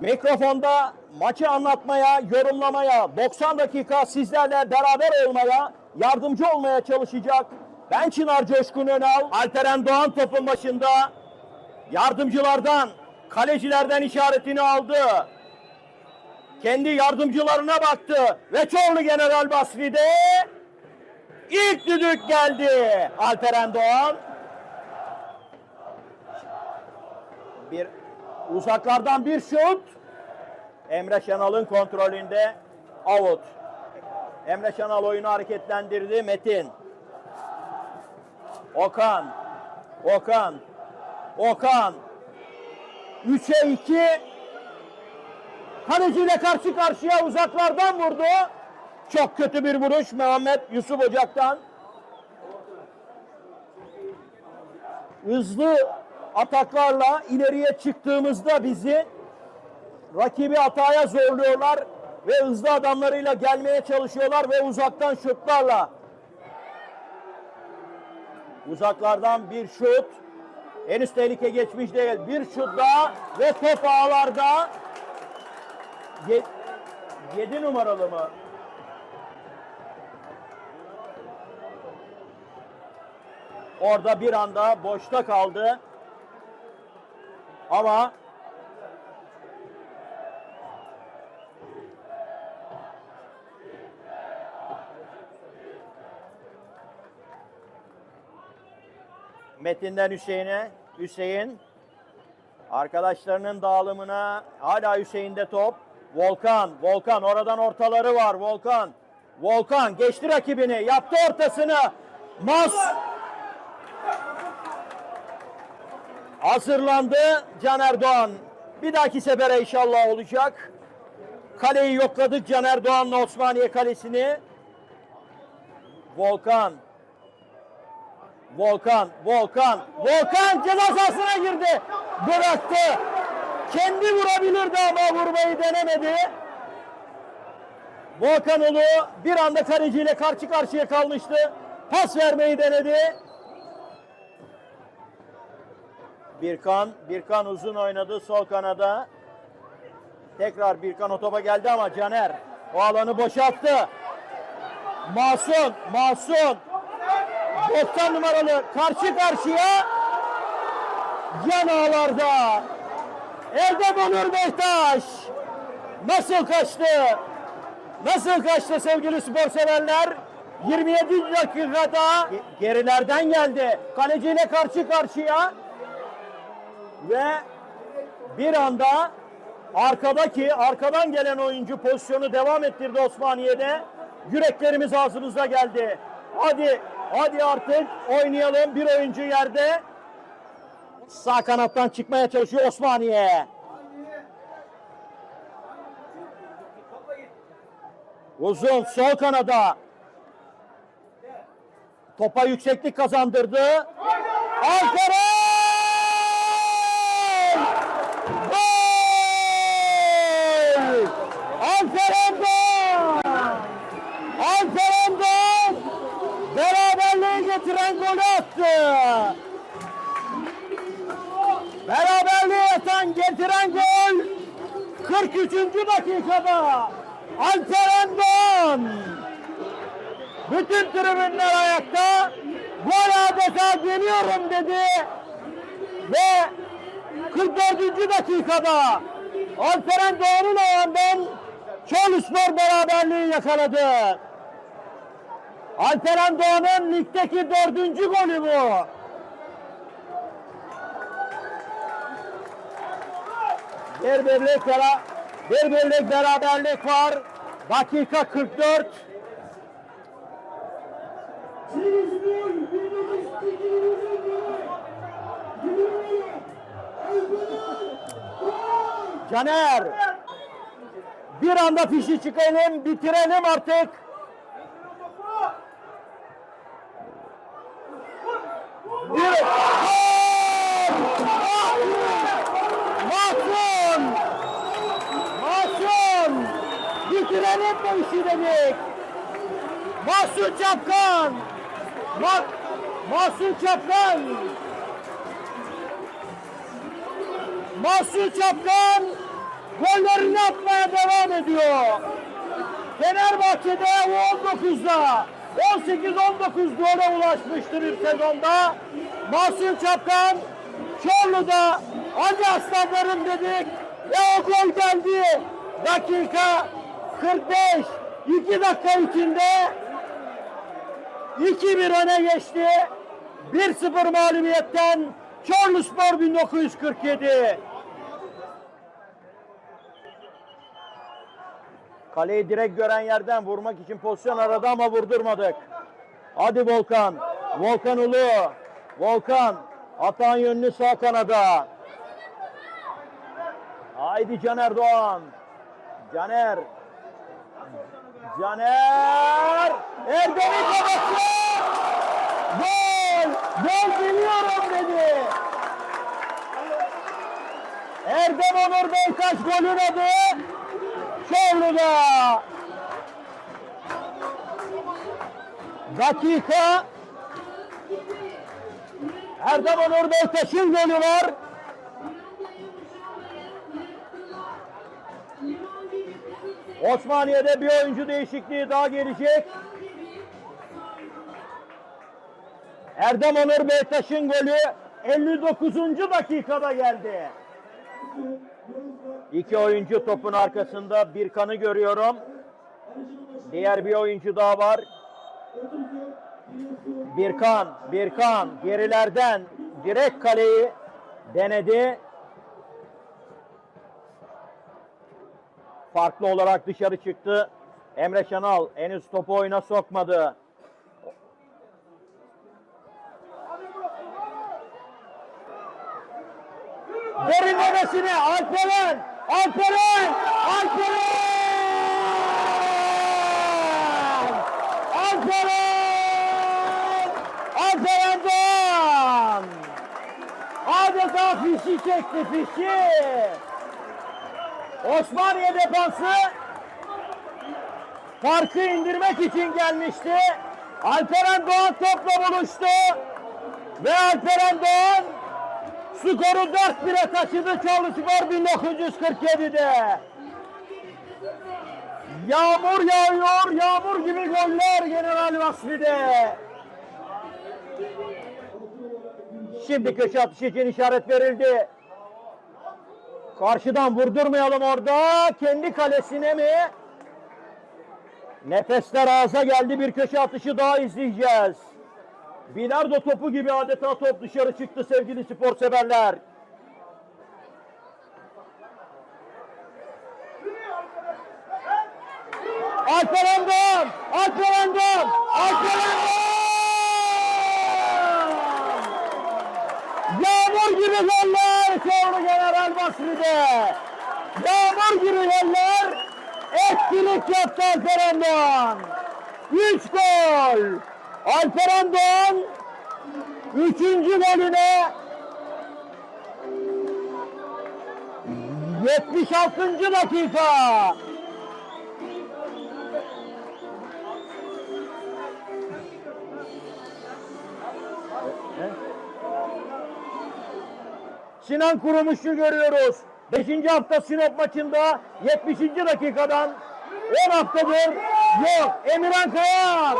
Mikrofonda maçı anlatmaya, yorumlamaya, 90 dakika sizlerle beraber olmaya, yardımcı olmaya çalışacak. Ben Çınar Coşkun Önal, Alperen Doğan topun başında. Yardımcılardan, kalecilerden işaretini aldı. Kendi yardımcılarına baktı. Ve Çorlu General Basri'de ilk düdük geldi. Alperen Doğan. Bir uzaklardan bir şut. Emre Şenal'ın kontrolünde out. Emre Şenal oyunu hareketlendirdi. Metin. Okan. Okan. Okan. 3'e 2. Kaleciyle karşı karşıya uzaklardan vurdu. Çok kötü bir vuruş Mehmet Yusuf Ocak'tan. Hızlı ataklarla ileriye çıktığımızda bizi rakibi hataya zorluyorlar ve hızlı adamlarıyla gelmeye çalışıyorlar ve uzaktan şutlarla. Uzaklardan bir şut. Henüz tehlike geçmiş değil. Bir şut daha ve top ağlarda. 7 numaralı mı? Orada bir anda boşta kaldı. Ama Metin'den Hüseyin'e. Hüseyin arkadaşlarının dağılımına hala Hüseyin'de top. Volkan, Volkan oradan ortaları var. Volkan, Volkan geçti rakibini, yaptı ortasını. Mas hazırlandı Caner Doğan. Bir dahaki sefere inşallah olacak. Kaleyi yokladık Caner Doğan'la Osmaniye Kalesi'ni. Volkan. Volkan, Volkan, Volkan ceza sahasına girdi. Bıraktı. Kendi vurabilirdi ama vurmayı denemedi. Volkanoğlu bir anda kaleciyle karşı karşıya kalmıştı. Pas vermeyi denedi. Birkan, Birkan uzun oynadı sol kanada. Tekrar Birkan o topa geldi ama Caner o alanı boşalttı. Masum, Masum. 90 numaralı karşı karşıya yan ağlarda. Elde Onur Behtaş. Nasıl kaçtı? Nasıl kaçtı sevgili spor severler? 27 dakikada gerilerden geldi. Kaleciyle karşı karşıya ve bir anda arkadaki arkadan gelen oyuncu pozisyonu devam ettirdi Osmaniye'de. Yüreklerimiz ağzımıza geldi. Hadi hadi artık oynayalım. Bir oyuncu yerde sağ kanattan çıkmaya çalışıyor Osmaniye. Uzun sol kanada. Topa yükseklik kazandırdı. Alperen! Gol! Alperen Doğan! Alperen Doğan beraberliği getiren golü attı. Beraberliği atan getiren gol 43. dakikada Alperen Doğan bütün tribünler ayakta gol adeta geliyorum dedi ve 44. dakikada Alperen Doğan'ın ayağından Çorluspor beraberliği yakaladı. Alperen Doğan'ın ligdeki dördüncü golü bu. Bir birlik, bera bir birlik beraberlik var. Dakika 44. Caner. Bir anda fişi çıkalım, bitirelim artık. Bir... Mahsun! Mahsun! Bu işi dedik. Mahsun Çapkan! Ma Mahsun Çapkan! Mahsun Çapkan gollerini atmaya devam ediyor. Fenerbahçe'de U19'da 18-19 gole ulaşmıştır ilk sezonda. Mahsun Çapkan Çorlu'da Hacı Aslanlarım dedik ve o gol geldi. Dakika 45. 2 dakika içinde 2-1 öne geçti. 1-0 mağlubiyetten Çorlu Spor 1947. Kaleyi direkt gören yerden vurmak için pozisyon aradı ama vurdurmadık. Hadi Volkan. Volkan Ulu. Volkan. Atan yönlü sağ kanada. Haydi Caner Doğan. Caner. Caner. Erdem'in kafası. Gol. Gol biliyorum dedi. Erdem Onur Beytaş golün adı. Çorlu'da. Dakika. Erdem Onur Beytaş'ın golü var. Osmaniye'de bir oyuncu değişikliği daha gelecek. Erdem Onur Beytaş'ın golü 59. dakikada geldi. İki oyuncu topun arkasında bir kanı görüyorum. Diğer bir oyuncu daha var. Birkan, Birkan gerilerden direkt kaleyi denedi. Farklı olarak dışarı çıktı. Emre Şanal henüz topu oyuna sokmadı. Derinlemesine Alperen! Alperen! Alperen! Alperen! Alperen Doğan! Adeta fişi çekti fişi! Osmaniye defansı farkı indirmek için gelmişti. Alperen Doğan topla buluştu. Ve Alperen Doğan skoru 4-1'e taşıdı Çorlu Spor 1947'de. Yağmur yağıyor, yağmur gibi goller General Vasfi'de. Şimdi köşe atışı için işaret verildi. Karşıdan vurdurmayalım orada. Kendi kalesine mi? Nefesler ağza geldi. Bir köşe atışı daha izleyeceğiz. Bilardo topu gibi adeta top dışarı çıktı sevgili spor severler. Alperen Doğan! Alperen Doğan! Alperen Doğan! Yağmur gibi goller Çorlu General Basri'de. Yağmur gibi goller etkilik yaptı Alperen Doğan. Üç gol. Alperen Doğan üçüncü golüne 76. dakika. Sinan Kurumuş'u görüyoruz. 5. hafta Sinop maçında 70. dakikadan 10 haftadır yok. Emirhan Kayar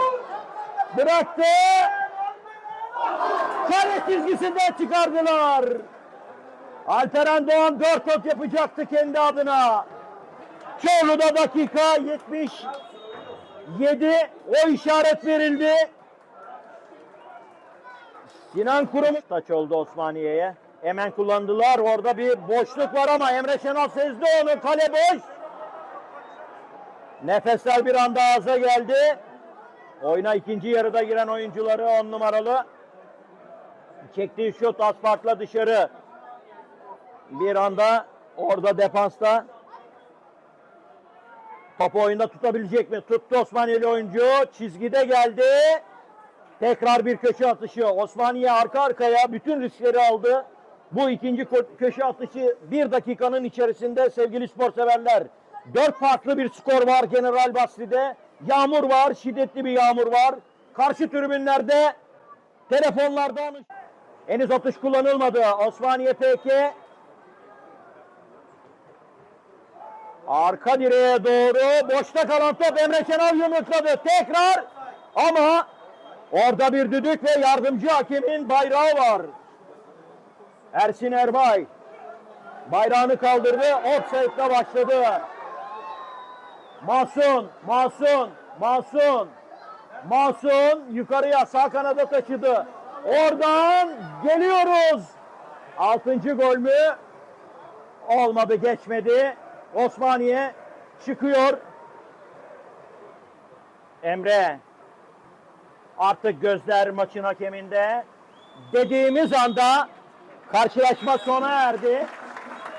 bıraktı. Kale çizgisinden çıkardılar. Alperen Doğan 4 top yapacaktı kendi adına. Çorlu'da dakika 77 o işaret verildi. Sinan Kurum taç oldu Osmaniye'ye. Hemen kullandılar. Orada bir boşluk var ama Emre Şenol sezdi onu. Kale boş. Nefesler bir anda ağza geldi. Oyuna ikinci yarıda giren oyuncuları on numaralı. Çektiği şut asfaltla dışarı. Bir anda orada defansta topu oyunda tutabilecek mi? Tuttu Osmaniyeli oyuncu. Çizgide geldi. Tekrar bir köşe atışı. Osmaniye arka arkaya bütün riskleri aldı. Bu ikinci köşe atışı bir dakikanın içerisinde sevgili spor severler. Dört farklı bir skor var General Basri'de. Yağmur var, şiddetli bir yağmur var. Karşı tribünlerde telefonlardan henüz atış kullanılmadı. Osmaniye PK Arka direğe doğru boşta kalan top Emre Şenol yumrukladı. Tekrar ama orada bir düdük ve yardımcı hakemin bayrağı var. Ersin Erbay bayrağını kaldırdı. Offside'la başladı. Masun, Masun, Masun. Masun yukarıya sağ kanada taşıdı. Oradan geliyoruz. Altıncı gol mü? Olmadı geçmedi. Osmaniye çıkıyor. Emre. Artık gözler maçın hakeminde. Dediğimiz anda karşılaşma sona erdi.